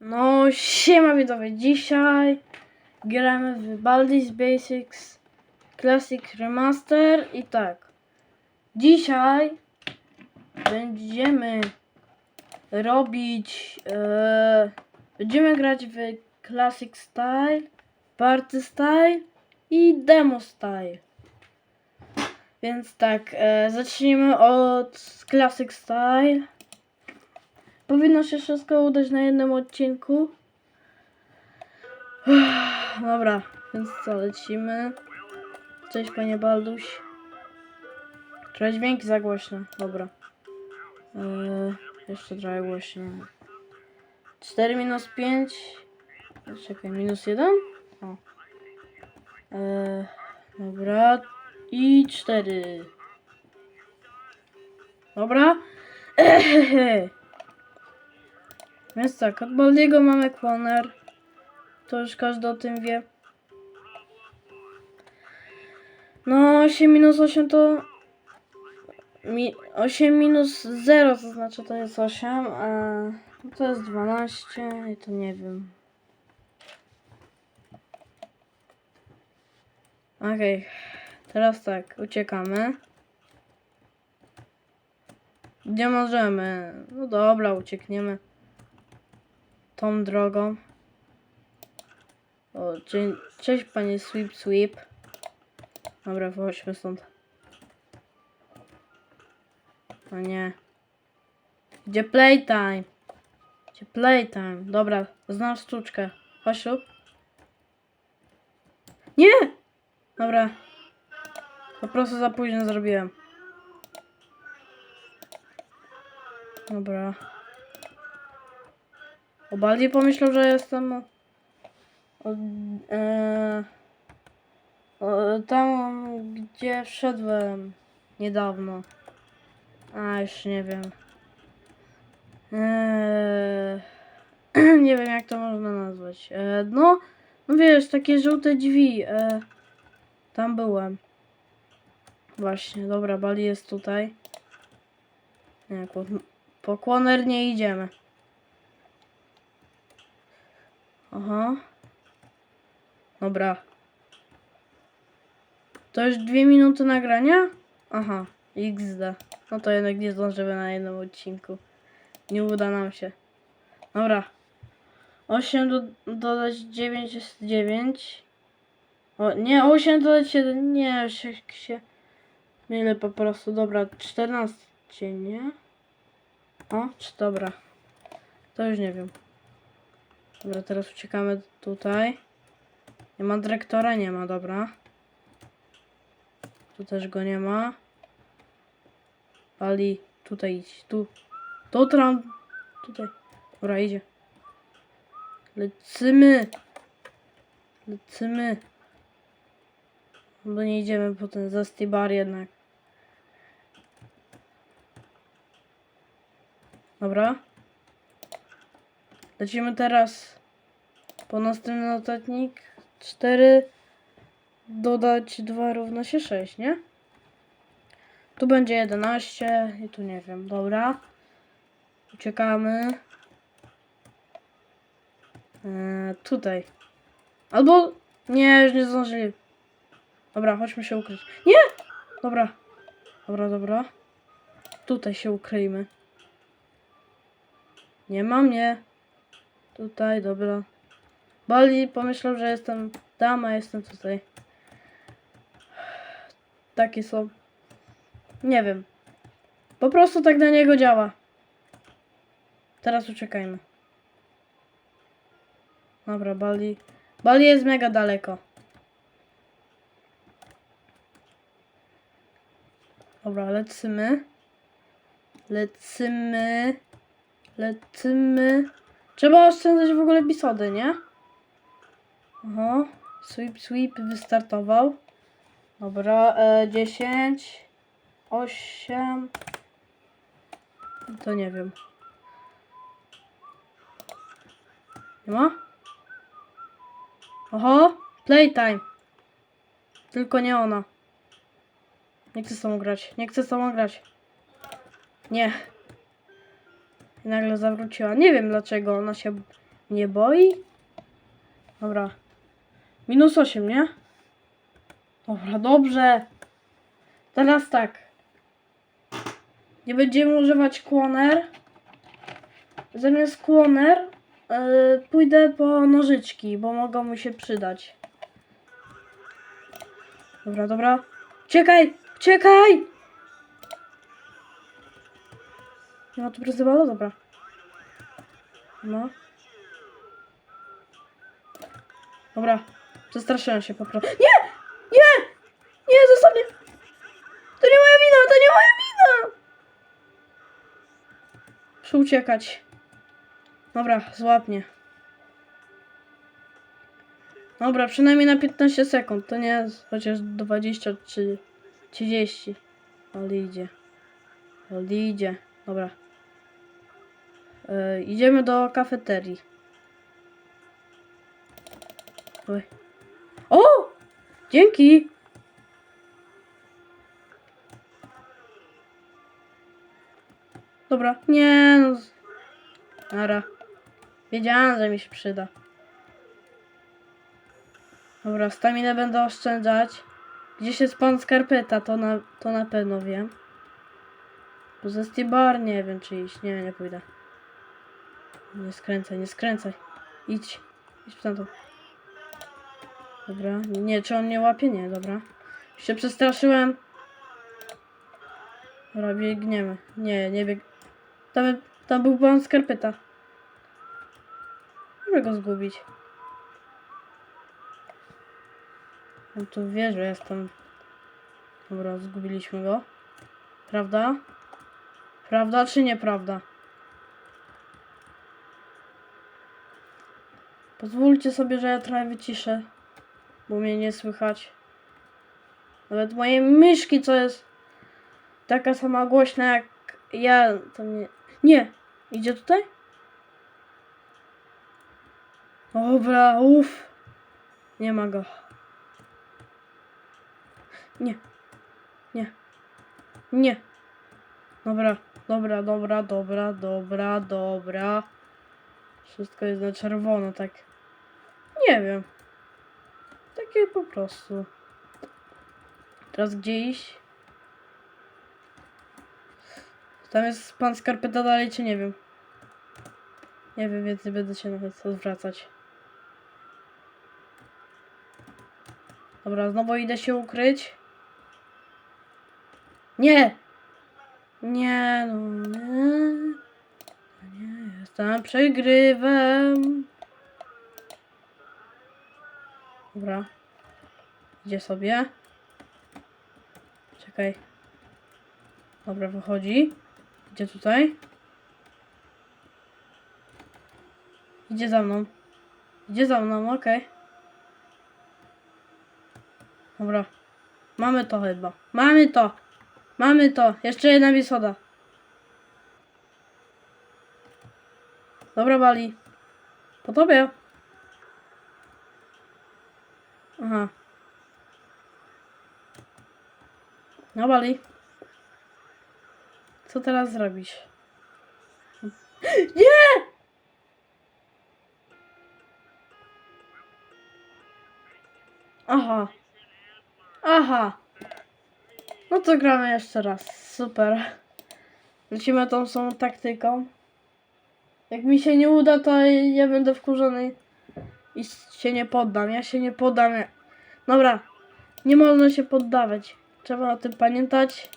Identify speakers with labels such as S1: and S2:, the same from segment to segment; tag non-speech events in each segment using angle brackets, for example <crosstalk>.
S1: No, siema widzowie, dzisiaj gramy w Baldi's Basics Classic Remaster i tak, dzisiaj będziemy robić, e, będziemy grać w Classic Style, Party Style i Demo Style. Więc tak, e, zacznijmy od Classic Style. Powinno się wszystko udać na jednym odcinku. Dobra, więc co, lecimy. Cześć panie Balduś. Trochę dźwięki za głośno, dobra. Eee, jeszcze trochę głośno. 4 minus 5. Czekaj, minus 1? O. Eee, dobra. I 4. Dobra. <clears throat> Więc tak, od Baldiego mamy Corner. To już każdy o tym wie. No, 8 minus 8 to... Mi, 8 minus 0 to znaczy to jest 8, a to jest 12 i to nie wiem. Okej, teraz tak, uciekamy. Gdzie możemy? No dobra, uciekniemy tą drogą. O, dzień, cześć panie Sweep Sweep. Dobra, wychodźmy stąd. O nie. Gdzie playtime? Gdzie playtime? Dobra, znam sztuczkę. Chodź. Nie! Dobra. Po prostu za późno zrobiłem. Dobra. O bardziej pomyślał, że jestem o, o, e, o, tam, gdzie wszedłem niedawno. A, już nie wiem. Eee, <clears throat> nie wiem, jak to można nazwać. E, no, no wiesz, takie żółte drzwi. E, tam byłem. Właśnie, dobra, Bali jest tutaj. Nie, po, po nie idziemy. Aha. Dobra. To już dwie minuty nagrania? Aha, XD. No to jednak nie zdążymy na jednym odcinku. Nie uda nam się. Dobra. 8 do, dodać 9 jest 9. O, nie, 8 dodać 7. Nie, się, się mylę po prostu. Dobra, 14, nie? O, czy dobra. To już nie wiem. Dobra, teraz uciekamy tutaj. Nie ma dyrektora? Nie ma, dobra. Tu też go nie ma. Ali, tutaj idź, tu. Tu tram. Tutaj. Dobra, idzie. Lecimy. Lecimy. Bo nie idziemy po ten zasty bar jednak. Dobra. Lecimy teraz po następny notatnik. 4 dodać 2 równa się 6, nie? Tu będzie 11 i tu nie wiem. Dobra. Uciekamy. Eee, tutaj. Albo... Nie, już nie zdążyli. Dobra, chodźmy się ukryć. Nie! Dobra. Dobra, dobra. Tutaj się ukryjmy. Nie ma mnie. Tutaj, dobra. Bali pomyślał, że jestem tam, a jestem tutaj. Takie są. Nie wiem. Po prostu tak na niego działa. Teraz uciekajmy. Dobra, Bali. Bali jest mega daleko. Dobra, lecimy. Lecimy. Lecimy. Trzeba oszczędzać w ogóle epizody, nie? Aha. Sweep, sweep wystartował. Dobra, e, 10, 8. To nie wiem. Nie ma? Oho, playtime. Tylko nie ona. Nie chcę z grać. Nie chcę z grać. Nie. Nagle zawróciła. Nie wiem dlaczego ona się Nie boi? Dobra. Minus 8, nie? Dobra, dobrze. Teraz tak. Nie będziemy używać kłoner. Zamiast kłoner yy, pójdę po nożyczki, bo mogą mi się przydać. Dobra, dobra. Czekaj! Czekaj! Nie ma tu? Dobra. No. Dobra. Przestraszyłem się po prostu. Nie! Nie! Nie, zostaw mnie! To nie moja wina! To nie moja wina! Muszę uciekać. Dobra, złap mnie. Dobra, przynajmniej na 15 sekund. To nie jest chociaż 20 czy 30. Ale idzie. Ale idzie. Dobra. E, idziemy do kafeterii. Oj. O! Dzięki! Dobra. Nie no. Nara. Wiedziałam, że mi się przyda. Dobra, staminę będę oszczędzać. Gdzieś jest pan skarpeta, to na, to na pewno wiem. Bo ze Stibar nie wiem czy iść. Nie, nie pójdę. Nie skręcaj, nie skręcaj. Idź. Idź tamtą. Dobra. Nie, czy on mnie łapie? Nie, dobra. Się przestraszyłem. Dobra, biegniemy. Nie, nie bieg... Tam, tam był pan skarpeta. Mogę go zgubić. On tu wie, że jestem. Dobra, zgubiliśmy go. Prawda? Prawda czy nieprawda? Pozwólcie sobie, że ja trochę wyciszę, bo mnie nie słychać. Nawet mojej myszki, co jest taka sama głośna jak ja, to nie... Nie! Idzie tutaj? Dobra, uff. Nie ma go. Nie. Nie. Nie. Dobra, dobra, dobra, dobra, dobra, dobra. Wszystko jest na czerwono, tak. Nie wiem. Takie po prostu. Teraz gdzie iść? Tam jest pan skarpeta dalej, czy nie wiem? Nie wiem, więc nie będę się nawet odwracać. Dobra, znowu idę się ukryć. Nie! Nie, no nie. Nie, jestem przegrywem. Dobra. Idzie sobie. Czekaj. Dobra, wychodzi. Idzie tutaj. Idzie za mną. Idzie za mną, okej. Dobra. Mamy to chyba. Mamy to. Mamy to. Jeszcze jedna bisoda. Dobra, Bali. Po tobie. Aha. No, Bali. Co teraz zrobisz? <laughs> Nie! Aha. Aha. No to gramy jeszcze raz. Super. Lecimy tą samą taktyką. Jak mi się nie uda, to ja będę wkurzony i się nie poddam. Ja się nie poddam. Dobra. Nie można się poddawać. Trzeba o tym pamiętać.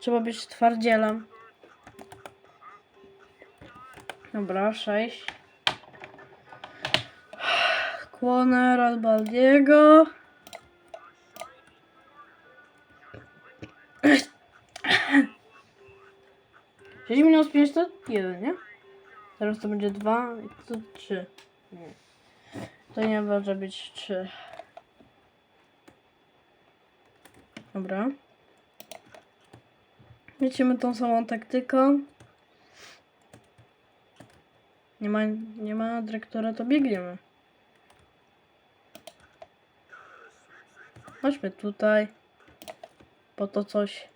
S1: Trzeba być twardzielem. Dobra, sześć. Kłoner od Baldiego. Sześć minus pięć to jeden, nie? Teraz to będzie dwa, to trzy. Nie. To nie może być trzy. Dobra. Lecimy tą samą taktyką. Nie ma, nie ma dyrektora, to biegniemy. Chodźmy tutaj. Po to coś.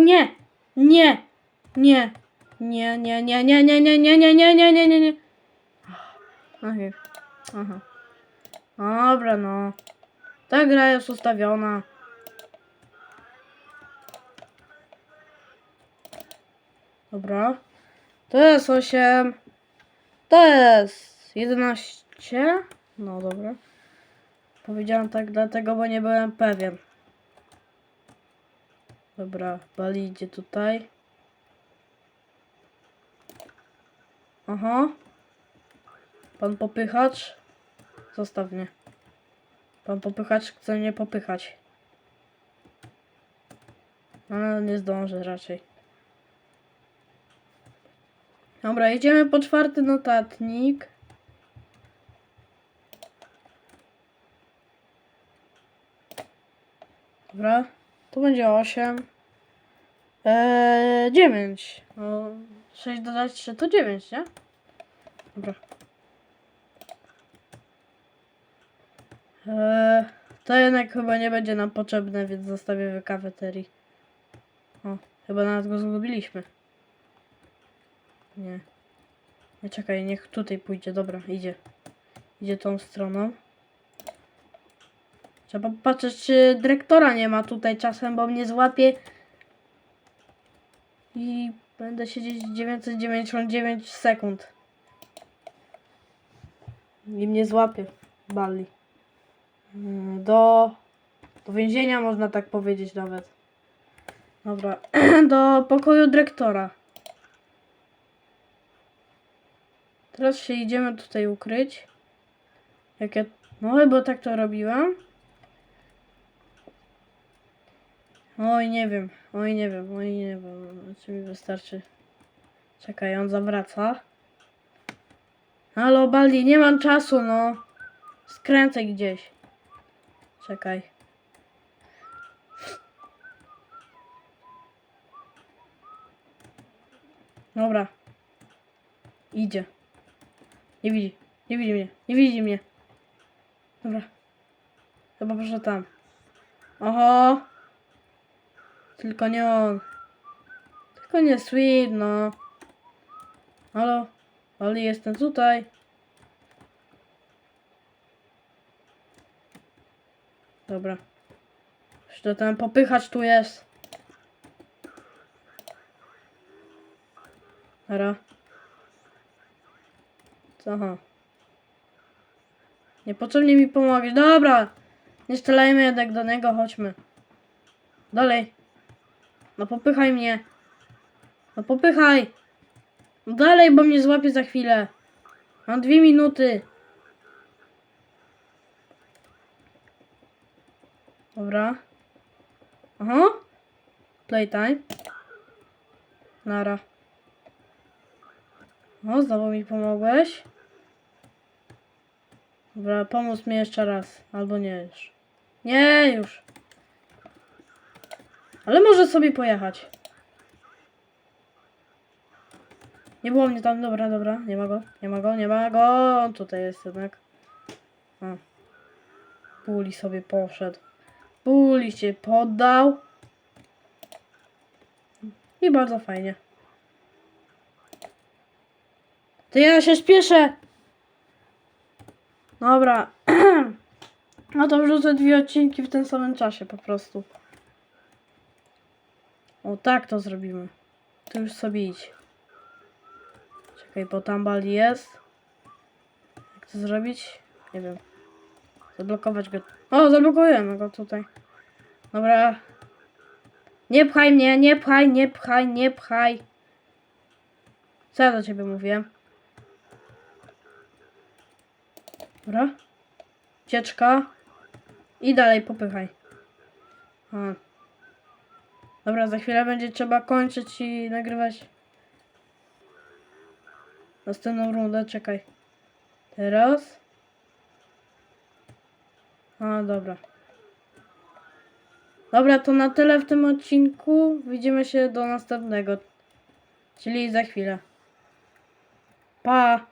S1: Nie! Nie! Nie. Nie, nie, nie, nie, nie, nie, nie, nie, nie, nie, nie, nie, nie. Okej. Aha. Dobra, no. Ta gra jest ustawiona. Dobra. To jest 8. To jest 11. No dobra. Powiedziałem tak dlatego, bo nie byłem pewien. Dobra, Bali idzie tutaj. Aha. Pan popychacz. Zostaw mnie. Pan popychacz chce mnie popychać. Ale nie zdąży raczej. Dobra, jedziemy po czwarty notatnik. Dobra, tu będzie 8. Eee, 9. No, 6 dodać 3 to 9, nie? Dobra. Eee, to jednak chyba nie będzie nam potrzebne, więc zostawię w kafeterii. O, chyba nawet go zgubiliśmy. Nie. Nie czekaj, niech tutaj pójdzie. Dobra, idzie. Idzie tą stroną. Trzeba patrzeć, czy dyrektora nie ma tutaj czasem, bo mnie złapie. I będę siedzieć 999 sekund. I mnie złapie. Bali. Mm, Do, do więzienia można tak powiedzieć nawet. Dobra. <clears throat> Do pokoju dyrektora. Teraz się idziemy tutaj ukryć. Jak ja... No chyba tak to robiłam. Oj, nie wiem. Oj, nie wiem. Oj, nie wiem. Czy mi wystarczy. Czekaj, on zawraca. Halo, Baldi, nie mam czasu, no. Skręcę gdzieś. Czekaj. Dobra. Idzie. Nie widzi. Nie widzi mnie. Nie widzi mnie. Dobra. Chyba proszę tam. Oho. Tylko nie on. Tylko nie Sweet, no. Halo? Ale jestem tutaj. Dobra. To ten popychacz tu jest. Co? Aha. Niepotrzebnie mi pomogłeś. Dobra. Nie strzelajmy jednak do niego, chodźmy. Dalej. No popychaj mnie. No popychaj. No dalej, bo mnie złapie za chwilę. Mam dwie minuty. Dobra. Aha. Playtime. Nara. O, znowu mi pomogłeś. Dobra, pomóż mi jeszcze raz. Albo nie już. Nie, już. Ale może sobie pojechać. Nie było mnie tam, dobra, dobra, nie ma go, nie ma go, nie ma go, on tutaj jest jednak. Buli sobie poszedł. Buli się poddał. I bardzo fajnie. To ja się śpieszę. Dobra. <clears throat> No to wrzucę dwie odcinki w tym samym czasie po prostu. O tak to zrobimy. To już sobie idź. Czekaj, bo tam Bali jest. Jak to zrobić? Nie wiem. Zablokować go. O, zablokujemy go tutaj. Dobra. Nie pchaj mnie, nie pchaj, nie pchaj, nie pchaj. Co ja do ciebie mówiłem? Dobra. Cieczka. I dalej popychaj. A. Dobra, za chwilę będzie trzeba kończyć i nagrywać następną rundę. Czekaj. Teraz. A, dobra. Dobra, to na tyle w tym odcinku. Widzimy się do następnego. Czyli za chwilę. Pa!